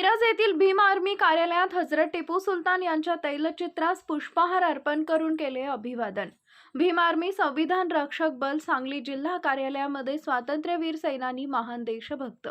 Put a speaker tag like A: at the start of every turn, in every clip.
A: मिरज येथील भीम आर्मी कार्यालयात हजरत टिपू सुलतान यांच्या तैलचित्रास पुष्पहार अर्पण करून केले अभिवादन. भीम आर्मी संविधान रक्षक बल सांगली जिल्हा कार्यालयामध्ये स्वातंत्र्यवीर सेनानी महान देशभक्त.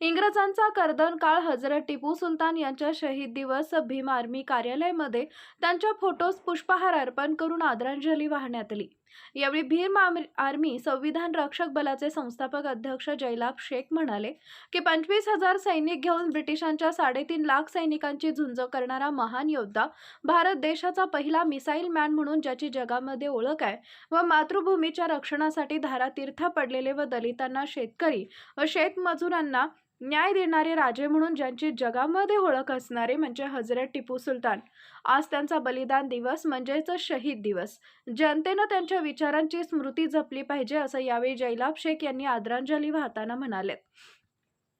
A: इंग्रजांचा कर्दन काळ हजरत टिपू सुलतान यांच्या शहीद दिवस भीम आर्मी कार्यालयामध्ये त्यांच्या फोटोस पुष्पहार अर्पण करून आदरांजली वाहण्यात आली. यावेळी भीम आर्मी संविधान रक्षक बलाचे संस्थापक अध्यक्ष जयलाभ शेख म्हणाले की पंचवीस हजार सैनिक घेऊन ब्रिटिशांच्या साडेतीन लाख सैनिकांची झुंज करणारा महान योद्धा भारत देशाचा पहिला मिसाईल मॅन म्हणून ज्याची जगामध्ये ओळख आहे. व मातृभूमीच्या रक्षणासाठी धारातीर्थ पडलेले व दलितांना शेतकरी व शेतमजुरांना न्याय देणारे राजे म्हणून ज्यांची जगामध्ये ओळख असणारे म्हणजे हजरत टिपू सुलतान. आज त्यांचा बलिदान दिवस म्हणजेच शहीद दिवस. जनतेनं त्यांच्या विचारांची स्मृती जपली पाहिजे असं यावेळी जैलाब शेख यांनी आदरांजली वाहताना म्हणाले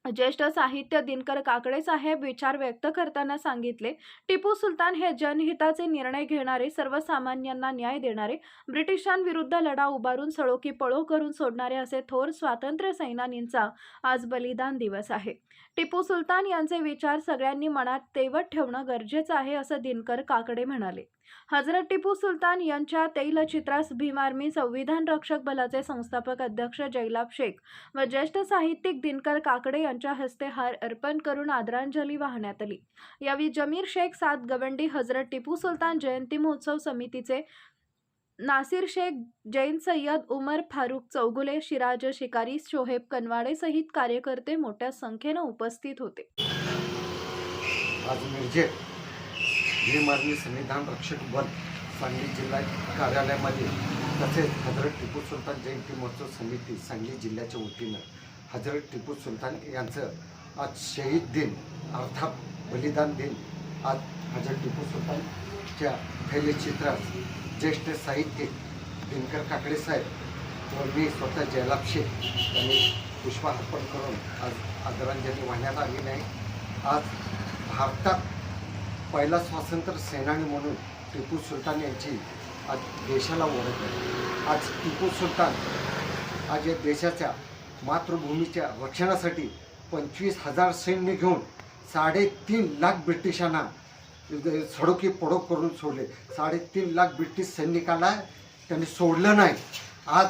A: ज्येष्ठ साहित्य दिनकर काकडे साहेब विचार व्यक्त करताना सांगितले टिपू सुलतान हे जनहिताचे निर्णय घेणारे सर्वसामान्यांना न्याय देणारे ब्रिटिशांविरुद्ध लढा उभारून सळोखी पळो करून सोडणारे असे थोर स्वातंत्र्य सैनानींचा आज बलिदान दिवस आहे. टिपू सुलतान यांचे विचार सगळ्यांनी मनात तेवत ठेवणं गरजेचं आहे असं दिनकर काकडे म्हणाले. हजरत टिपू सुलतान यांच्या तैलचित्रास भीमार्मी संविधान रक्षक बलाचे संस्थापक अध्यक्ष जैलाब शेख व ज्येष्ठ साहित्यिक दिनकर काकडे यांच्या हस्ते हार अर्पण करून आदरांजली वाहण्यात आली. यावेळी जमीर शेख सात गवंडी हजरत टिपू सुलतान जयंती महोत्सव समितीचे नासिर शेख जैन सय्यद उमर फारूक चौगुले शिराज शिकारी शोहेब कनवाडे सहित कार्यकर्ते मोठ्या संख्येनं उपस्थित होते.
B: आज मिरजे भीम संविधान रक्षक बल सांगली जिल्हा कार्यालयामध्ये तसेच हजरत टिपू सुलतान जयंती महोत्सव समिती सांगली जिल्ह्याच्या वतीनं हजरत टिपू सुलतान यांचं आज शहीद दिन अर्थात बलिदान दिन. आज हजरत टिपू सुलतानच्या थैलचित्रास ज्येष्ठ साहित्यिक दिनकर काकडे साहेब व मी स्वतः जयलाभ शेख यांनी पुष्पार्पण करून आज आदरांजली वाहण्यात आली नाही. आज भारतात पहिला स्वातंत्र्य सेनानी म्हणून टिपू सुलतान यांची आज देशाला ओळख आहे. आज टिपू सुलतान आज या देशाच्या मातृभूमीच्या रक्षणासाठी पंचवीस हजार सैन्य घेऊन साडेतीन लाख ब्रिटिशांना सडोकी पडो करून सोडले. साडेतीन लाख ब्रिटिश सैनिकाला त्यांनी सोडलं नाही. आज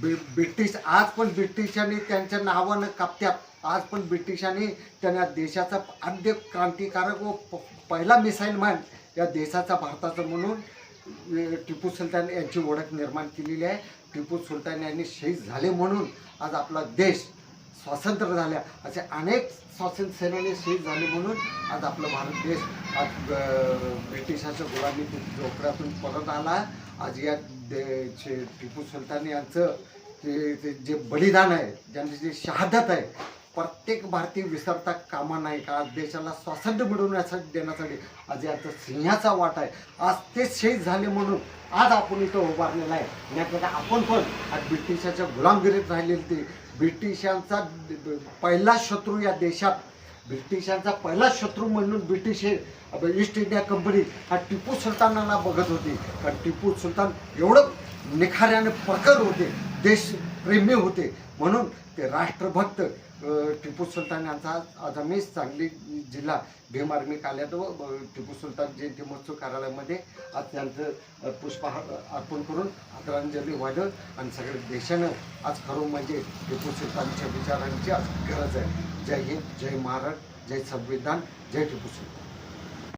B: ब्रि ब्रिटिश आज पण ब्रिटिशांनी त्यांच्या नावानं कापत्यात. आज पण ब्रिटिशांनी त्यांना देशाचा आद्य क्रांतिकारक व प- पहिला मिसाईल मॅन या देशाचा भारताचा म्हणून टिपू सुलतान यांची ओळख निर्माण केलेली आहे. टिपू सुलतान यांनी शहीद झाले म्हणून आज आपला देश स्वातंत्र्य झाल्या असे अनेक स्वातंत्र्य सेनानी शहीद झाले म्हणून आज आपला भारत देश आज अ, ब्रिटिशाच्या गुलामीतून झोपड्यातून परत आला. आज या दे टिपू सुलतान यांचं ते ते जे बलिदान आहे ज्यांची जी शहादत आहे प्रत्येक भारतीय विसरता कामा नाही का? आज देशाला स्वातंत्र्य मिळवण्यासाठी देण्यासाठी आज याचा सिंहाचा वाट आहे. आज ते शहीद झाले म्हणून आज आपण इथं उभारलेला आहे. याकडे आपण पण आज ब्रिटिशाच्या गुलामगिरीत राहिलेली ते ब्रिटिशांचा पहिला शत्रू या देशात ब्रिटिशांचा पहिला शत्रू म्हणून ब्रिटिश हे ईस्ट इंडिया कंपनी हा टिपू सुलतानाला बघत होती. कारण टिपू सुलतान एवढं निखाऱ्याने प्रखर होते देशप्रेमी होते. म्हणून ते राष्ट्रभक्त टिपू सुलतान यांचा आज- आज आम्ही सांगली जिल्हा भीम आर्मी कार्यालयात व टिपू सुलतान जयंती महोत्सव कार्यालयामध्ये आज त्यांचं पुष्पहार अर्पण करून आदरांजली वाहिलं आणि सगळ्या देशानं आज खरं म्हणजे टिपू सुलतानच्या विचारांची आज गरज आहे. जय हिंद जय महाराष्ट्र जय संविधान जय टिपू सुलतान.